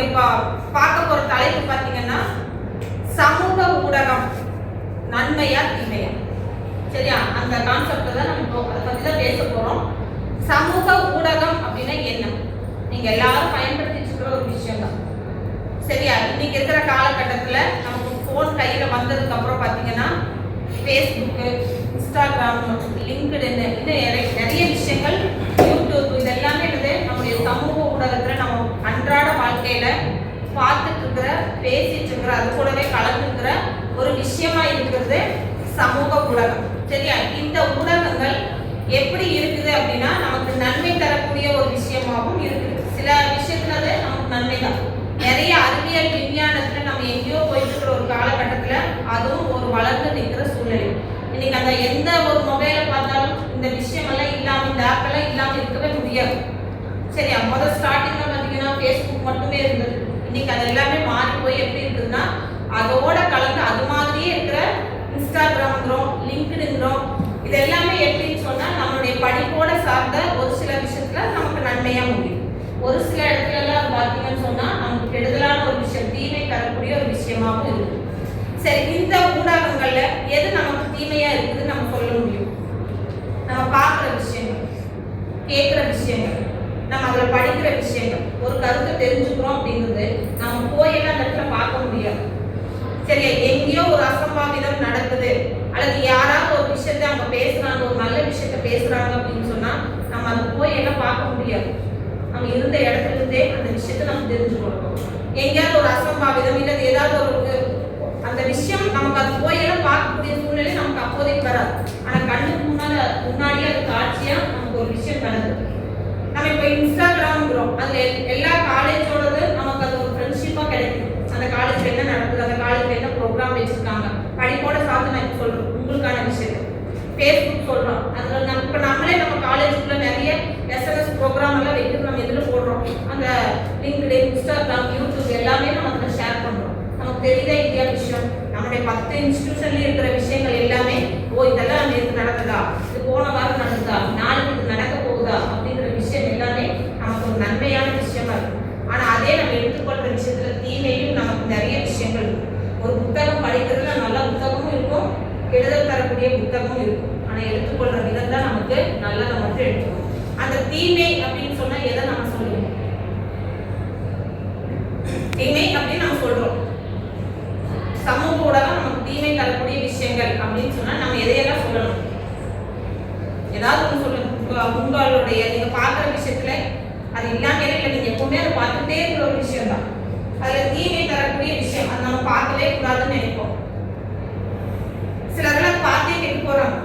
இங்க பா- பார்க்க போற தலைப்பு பார்த்தீங்கன்னா சமூக ஊடகம் நன்மையா தீமையா. சரியா? அந்த கான்செப்ட் தான் நம்ம இப்போ அதை பற்றி தான் பேச போகிறோம் சமூக ஊடகம் அப்படின்னா என்ன? நீங்கள் எல்லாரும் பயன்படுத்திட்டு இருக்கிற ஒரு விஷயம் தான். சரியா? இன்னைக்கு இருக்கிற காலகட்டத்தில் நமக்கு ஃபோன் கையில் வந்ததுக்கப்புறம் பார்த்தீங்கன்னா ஃபேஸ்புக்கு இன்ஸ்டாகிராம் லிங்க்டு இன்னும் நிறைய நிறைய விஷயங்கள் யூடியூப் இது எல்லாமே என்னது நம்முடைய சமூக ஊடகத்துல நம்ம அன்றாட வாழ்க்கையில பார்த்துட்டு இருக்கிற பேசிட்டு இருக்கிற அது கூடவே கலந்துக்கிற ஒரு விஷயமா இருக்கிறது சமூக ஊடகம். சரியா? இந்த ஊடகங்கள் எப்படி இருக்குது அப்படின்னா நமக்கு நன்மை தரக்கூடிய ஒரு விஷயமாகவும் இருக்குது. சில விஷயத்துல அது நமக்கு நன்மை தான். நிறைய அறிவியல் விஞ்ஞானத்துல நம்ம எங்கேயோ போயிட்டு இருக்கிற ஒரு காலகட்டத்துல அதுவும் ஒரு வளர்ந்து நிற்கிற சூழ்நிலை. இன்னைக்கு அந்த எந்த ஒரு மொபைலை பார்த்தாலும் இந்த விஷயம் எல்லாம் இல்லாம இந்த ஆப் எல்லாம் இல்லாம இருக்கவே முடியாது. சரியா? முதல் ஸ்டார்டிங்ல பாத்தீங்கன்னா ஃபேஸ்புக் மட்டுமே இருந்தது. இன்னைக்கு அது எல்லாமே மாறி போய் எப்படி இருக்குதுன்னா அதோட கலந்து அது மாதிரியே இருக்கிற இன்ஸ்டாகிராம்ங்கிறோம் லிங்க்டுங்கிறோம் இது எல்லாமே எப்படின்னு சொன்னால் நம்மளுடைய படிப்போட சார்ந்த ஒரு சில விஷயத்துல நமக்கு நன்மையாக முடியும். ஒரு சில இடத்துல எல்லாம் சொன்னால் நமக்கு கெடுதலான ஒரு விஷயம் தீமை தரக்கூடிய ஒரு விஷயமாகவும் இருக்குது சரி இந்த ஊடகங்கள்ல எது நமக்கு தீமையா இருக்குதுன்னு நம்ம சொல்ல முடியும்? நம்ம பார்க்குற விஷயங்கள் கேட்குற விஷயங்கள் நம்ம அதில் படிக்கிற விஷயங்கள் ஒரு கருத்தை தெரிஞ்சுக்கிறோம் அப்படிங்கிறது நம்ம போயெல்லாம் அந்த இடத்துல பார்க்க முடியாது சரியா எங்கேயோ ஒரு அசம்பாவிதம் நடக்குது. அல்லது யாராவது ஒரு விஷயத்த அவங்க பேசுறாங்க ஒரு நல்ல விஷயத்த பேசுறாங்க அப்படின்னு சொன்னா நம்ம அது போய் எல்லாம் பார்க்க முடியாது. நம்ம இருந்த இடத்துல இருந்தே அந்த விஷயத்தை நம்ம தெரிஞ்சுக்கணும். எங்கேயாவது ஒரு அசம்பாவிதம் இல்லை ஏதாவது ஒரு அந்த விஷயம் நமக்கு அது போய் எல்லாம் பார்க்கக்கூடிய சூழ்நிலை நமக்கு அப்போதைக்கு வராது. ஆனா கண்ணுக்கு முன்னால முன்னாடியே அது காட்சியா நமக்கு ஒரு விஷயம் நடக்குது. நம்ம இப்போ இன்ஸ்டாகிராம்ங்கிறோம் அதுல எல்- எல்லா காலேஜோடது நமக்கு அது ஒரு ஃப்ரெண்ட்ஷிப்பா கிடைக்கும் அந்த காலேஜ்ல என்ன நடக்குது அந்த காலேஜ்ல என்ன ப்ரோக்ராம் வச்சிருக்காங்க படிப்போட சார்ந்து நான் இப்ப சொல்றேன் உங்களுக்கான விஷயத்தை ஃபேஸ்புக் சொல்றோம் அதுல நம்ம இப்போ நம்மளே நம்ம காலேஜுக்குள்ள நிறைய எஸ்என்எஸ் ப்ரோக்ராம் எல்லாம் வைக்கிறது நம்ம எதுல போடுறோம் அந்த லிங்க்டு இன்ஸ்டாகிராம் யூடியூப் எல்லாமே நம்ம அதில் ஷேர் பண்ணுறோம் நமக்கு தெரியுதா இந்தியா விஷயம்? நம்முடைய பத்து இன்ஸ்டியூஷன்லேயும் இருக்கிற விஷயங்கள் எல்லாமே ஓ இதெல்லாம் நேற்று நடக்குதா? இது போன வாரம் நடக்குதா நாளைக்கு இது நடக்க போகுதா? அப்படிங்கிற விஷயம் எல்லாமே நமக்கு ஒரு நன்மையான விஷயமா இருக்கும். ஆனால் அதே நம்ம எடுத்துக்கொள்ற விஷயத்தில் தீமையும் நமக்கு நிறைய விஷயங்கள் இருக்கும். ஒரு புத்தகம் படிக்கிறதுல நல்ல புத்தகமும் இருக்கும் கெடுதல் தரக்கூடிய புத்தகமும் இருக்கும். ஆனால் எடுத்துக்கொள்ற விதம் தான் நமக்கு நல்லதை மட்டும் எடுத்துக்கணும் அந்த தீமை அப்படின்னு சொன்னால் எதை நம்ம சொல்லுவோம் தீமை அப்படின்னு நம்ம சொல்றோம். சமூக ஊடகம் நமக்கு தீமை தரக்கூடிய விஷயங்கள் அப்படின்னு சொன்னா நம்ம எதையெல்லாம் சொல்லணும்? ஏதாவது ஒன்று சொல்லுங்க உங்களுடைய நீங்க பார்க்குற விஷயத்துல அது இல்லாமல் இல்லை நீங்க எப்பவுமே அதை பார்த்துட்டே இருக்கிற ஒரு விஷயம் தான் அதுல தீமை தரக்கூடிய விஷயம் அது நம்ம பார்க்கவே கூடாதுன்னு நினைப்போம். சிலர்லாம் பார்த்தே கெட்டு போறாங்க.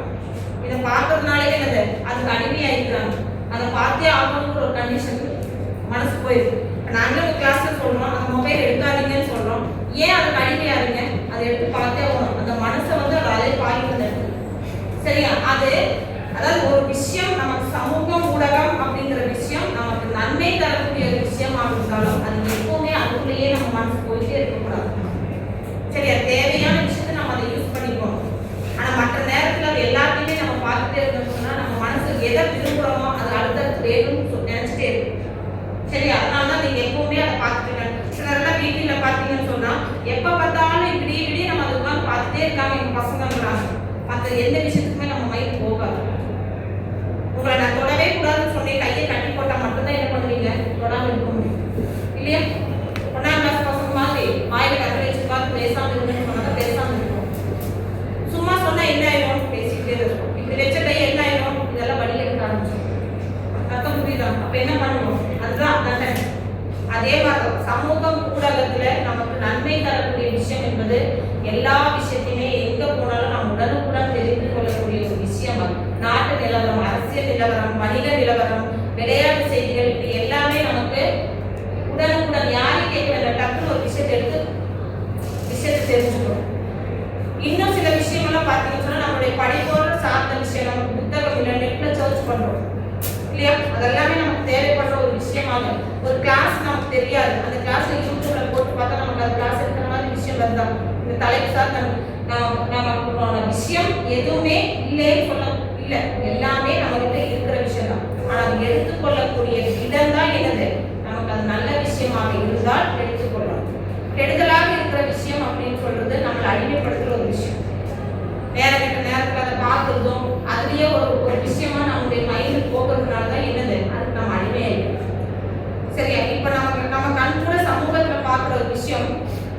இதை பார்க்கறதுனாலே என்னது? அதுக்கு அடிமையாயிருக்கிறாங்க. அதை பார்த்தே ஆகணுங்கிற ஒரு கண்டிஷனுக்கு மனசு போயிருக்கு இப்ப நாங்களும் ஒரு கிளாஸ்ல சொல்றோம் அந்த மொபைல் எடுக்காதீங்கன்னு சொல்றோம் ஏன் அதுக்கு அடிமையாருங்க அதை எடுத்து பார்த்தே ஆகணும் அந்த மனசை வந்து அது அதே பாதிக்கிறது சரியா அது அதாவது ஒரு விஷயம் நமக்கு சமூகம் ஊடகம் அப்படிங்கிற விஷயம் நமக்கு நன்மை தரக்கூடிய ஒரு விஷயமாக இருந்தாலும் அது எப்பவுமே அதுக்குள்ளேயே நம்ம போயிட்டே இருக்கக்கூடாது. சரியா தேவையான விஷயத்த நம்ம அதை யூஸ் பண்ணிப்போம் ஆனா மற்ற நேரத்துல அது எல்லாத்தையுமே நம்ம பார்த்துட்டே இருந்தோம்னா நம்ம மனசு எதை விரும்புறோமோ அது அடுத்தடுத்து வேணும்னு சொல்லி நினைச்சிட்டே இருக்கும். சரி அதனால தான் நீங்க எப்பவுமே அதை பார்த்துட்டு சிலரெல்லாம் வீட்டில் பார்த்தீங்கன்னு சொன்னா எப்ப பார்த்தாலும் இப்படி இப்படி நம்ம அதை உட்காந்து பார்த்துட்டே இருக்காங்க எங்க பசங்கன்றாங்க மற்ற எந்த விஷயத்துக்குமே நம்ம மைண்ட் போகாது. உங்களை நான் தொடவே கூடாதுன்னு சொன்னேன் கையை கட்டி போட்டா மட்டும்தான் என்ன பண்ணுவீங்க? தொடாம இருக்க முடியும். இல்லையா ஒன்னாம் கிளாஸ் பசங்க மாதிரி வாயில கத்திரி வச்சு பார்த்து பேசாம இருங்கன்னு சொன்னா பேசாம இருக்கும் சும்மா சொன்னா என்ன ஆயிடும் பேசிக்கிட்டே இருக்கும் இப்படி வச்ச கை என்ன ஆயிடும் இதெல்லாம் வழி எடுக்க ஆரம்பிச்சிடும் அர்த்தம் புரியுதா அப்ப என்ன பண்ணுவோம் அதுதான் தண்டனை அதே மாதிரி சமூகம் ஊடகத்துல நமக்கு நன்மை தரக்கூடிய விஷயம் என்பது எல்லா விஷயத்தையுமே எங்க போனாலும் நாம் உடனுக்குடன் தெரிந்து கொள்ளக்கூடிய ஒரு விஷயம் அது. நாட்டு நிலவரம் அரசியல் நிலவரம் வணிக நிலவரம் விளையாட்டு செய்திகள் இது எல்லாமே நமக்கு உடனுக்குடன் யாரையும் கேட்க வேண்டிய டக்குன்னு ஒரு விஷயத்தை எடுத்து விஷயத்தை தெரிஞ்சுக்கணும். இன்னும் சில விஷயங்கள்லாம் பார்த்தீங்கன்னு சொன்னா நம்மளுடைய படிப்போட சார்ந்த விஷயம் நம்ம புத்தகம் இல்லை நெட்ல சர்ச் பண்றோம். இல்லையா? அதெல்லாமே நமக்கு தேவைப்படுற ஒரு விஷயமாக ஒரு கிளாஸ் நமக்கு தெரியாது. அந்த கிளாஸ் யூடியூப்ல போட்டு பார்த்தா நமக்கு அந்த கிளாஸ் இருக்கிற விஷயங்கள் விஷயம் இந்த தலைப்பு சார் நமக்கு விஷயம் எதுவுமே இல்லைன்னு சொல்ல இல்லை. எல்லாமே நம்ம கிட்ட இருக்கிற விஷயம் தான் ஆனா அது எடுத்துக்கொள்ளக்கூடிய விதம் தான் என்னது? நமக்கு அது நல்ல விஷயமா விஷயமாக இருந்தால் எடுத்துக்கொள்ளணும் கெடுதலாக இருக்கிற விஷயம் அப்படின்னு சொல்றது நம்மளை அடிமைப்படுத்துற ஒரு விஷயம். நேரம் கிட்ட நேரத்துல அதை பார்க்கறதும் அதுலயே ஒரு ஒரு விஷயமா நம்முடைய மைண்ட் போகிறதுனால தான் என்னது அதுக்கு நம்ம அடிமையாயிடும் சரியா இப்ப நமக்கு நம்ம கண் கூட சமூகத்துல பார்க்குற ஒரு விஷயம்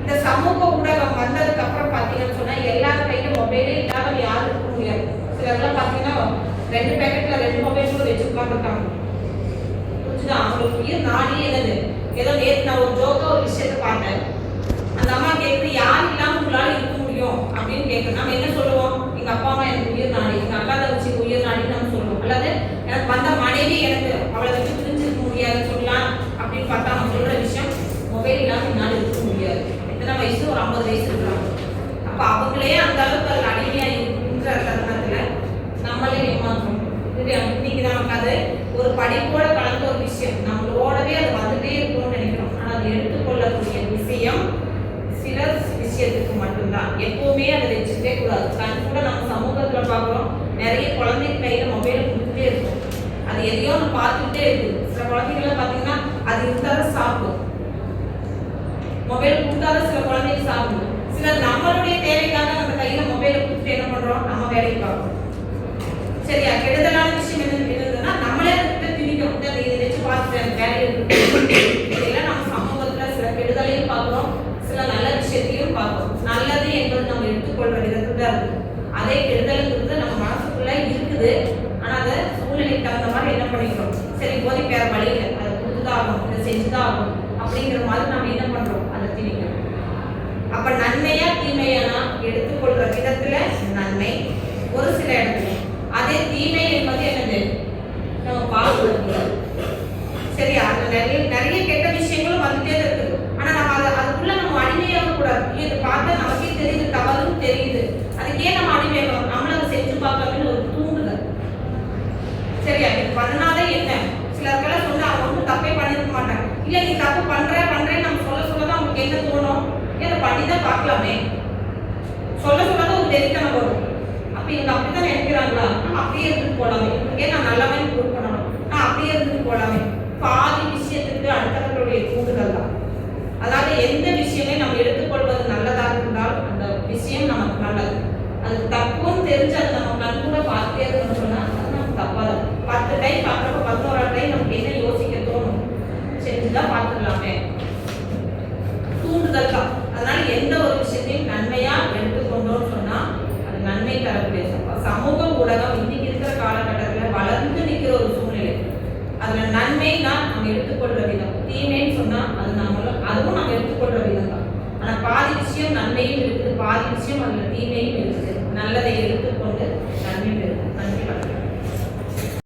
இந்த சமூக ஊடகம் வந்ததுக்கு அப்புறம் பாத்தீங்கன்னு சொன்னா எல்லார் கையிலும் மொபைலே இல்லாம யாரும் இருக்க முடியாது. சிலர்லாம் பாத்தீங்கன்னா ரெண்டு பேக்கெட்ல ரெண்டு மொபைல் கூட வச்சு உட்காந்துருக்காங்க புரிஞ்சுதான் அவங்களுக்கு உயிர் நாடி என்னது? ஏதோ நேற்று நான் ஒரு ஜோக்கா ஒரு விஷயத்தை பார்த்தேன். அந்த அம்மா கேட்குது யார் இல்லாம உங்களால இருக்க முடியும்? அப்படின்னு கேட்குறோம் நம்ம என்ன சொல்லுவோம்? எங்க அப்பா அம்மா எனக்கு உயிர் நாடி எங்க அக்கா தங்கச்சி உயிர் நாடின்னு நம்ம சொல்லுவோம். அல்லது எனக்கு வந்த மனைவி எனக்கு அவளை வச்சு பிரிஞ்சிருக்க முடியாதுன்னு சொல்லலாம். அப்படின்னு பார்த்தா நம்ம சொல்ற விஷயம் மொபைல் இல்லாம அப்ப அவங்களே அந்த அளவுக்கு அதில் அடிமையா இருக்கிற தருணத்துல நம்மளே ஏமாற்றோம் இன்னைக்கு நமக்கு அது ஒரு படிப்போட கலந்த ஒரு விஷயம். நம்மளோடவே அது வந்துட்டே இருக்கும்னு நினைக்கிறோம். ஆனா அது எடுத்துக்கொள்ளக்கூடிய விஷயம் சில விஷயத்துக்கு மட்டும்தான். எப்பவுமே அதை வச்சுட்டே கூடாது. கண் கூட நம்ம சமூகத்துல பார்க்குறோம். நிறைய குழந்தைங்க கையில மொபைல் கொடுத்துட்டே இருக்கும். அது எதையோ ஒன்று பார்த்துக்கிட்டே இருக்குது சில குழந்தைங்கள பார்த்தீங்கன்னா அது இருந்தாலும் சாப்பிடும். மொபைல் கொடுத்தாலும் சில குழந்தைங்க சாப்பிடும். சில நம்மளுடைய தேவைக்காக நம்ம கையில மொபைலை கொடுத்துட்டு என்ன பண்றோம்? நம்ம வேலைக்கு பார்க்கணும் சரியா? கெடுதலான விஷயம் என்ன இருந்ததுன்னா நம்மளே கிட்ட திணிக்க இந்த இதை வச்சு பார்த்துட்டு அந்த வேலையை இதெல்லாம் நம்ம சமூகத்துல சில கெடுதலையும் பார்க்கிறோம். சில நல்ல விஷயத்தையும் பார்க்கிறோம். நல்லது என்பது நம்ம எடுத்துக்கொள்ற விதத்துல தான் இருக்கு. அதே கெடுதலுங்கிறது நம்ம மனசுக்குள்ள இருக்குது. ஆனா அதை சூழ்நிலைக்கு தகுந்த மாதிரி என்ன பண்ணிக்கிறோம்? சரி இப்போதைக்கு வேற வழி இல்லை அதை கொடுத்துதான் ஆகும் இதை செஞ்சுதான் ஆகும் அப்படிங்கிற மாதிரி நம்ம என்ன அப்ப நன்மையா தீமையானா எடுத்துக்கொள்ற விதத்துல நன்மை ஒரு சில இடத்துல. அதே தீமை என்பது என்னது? நம்ம பார்க்கணும் சரியா? அதுல நிறைய நிறைய கெட்ட விஷயங்களும் வந்துட்டே இருக்குது. ஆனா நம்ம அதை அதுக்குள்ள நம்ம அடிமையாக கூடாது. இது பார்த்தா நமக்கே தெரியுது தவறுன்னு தெரியுது. அதுக்கே நம்ம அடிமையாகணும். நம்மள அதை செஞ்சு பார்க்கணும்னு ஒரு தூண்டுதல். சரியா? இது பண்ணாத என்ன? சிலருக்கெல்லாம் சொன்னா அவங்க ஒன்றும் தப்பே பண்ணிருக்க மாட்டாங்க. இல்ல நீ தப்பு பண்ற பண்றேன்னு நம்ம சொல்ல சொல்லதான் அவங்களுக்கு என்ன தோணும்? ஏன் அதை பண்ணி தான் பார்க்கலாமே. சொல்ல சொல்ல ஒரு தெரித்தனம் வரும் அப்போ இவங்க அப்படித்தான் நினைக்கிறாங்களா? நம்ம அப்படியே இருந்துட்டு போலாமே. ஏன் நான் நல்லாவே ப்ரூவ் பண்ணணும். நான் அப்படியே இருந்துட்டு போலாமே. பாதி விஷயத்துக்கு அடுத்தவர்களுடைய கூடுதல் தான். அதாவது எந்த விஷயமே நம்ம எடுத்துக்கொள்வது நல்லதாக இருந்தால் அந்த விஷயம் நமக்கு நல்லது. அது தப்புன்னு தெரிஞ்சு அது நம்ம கண் கூட பார்த்தே இருக்கணும்னு அதுல தான் நம்ம எடுத்துக்கொள்ற விதம். தீமைன்னு சொன்னா அது நாமளும் அதுவும் நம்ம எடுத்துக்கொள்ற விதம் தான். ஆனா பாதி விஷயம் நன்மையும் இருக்குது பாதி விஷயம் அதுல தீமையும் இருக்குது. நல்லதை எடுத்துக்கொண்டு நன்மை பெறும் நன்றி வணக்கம்.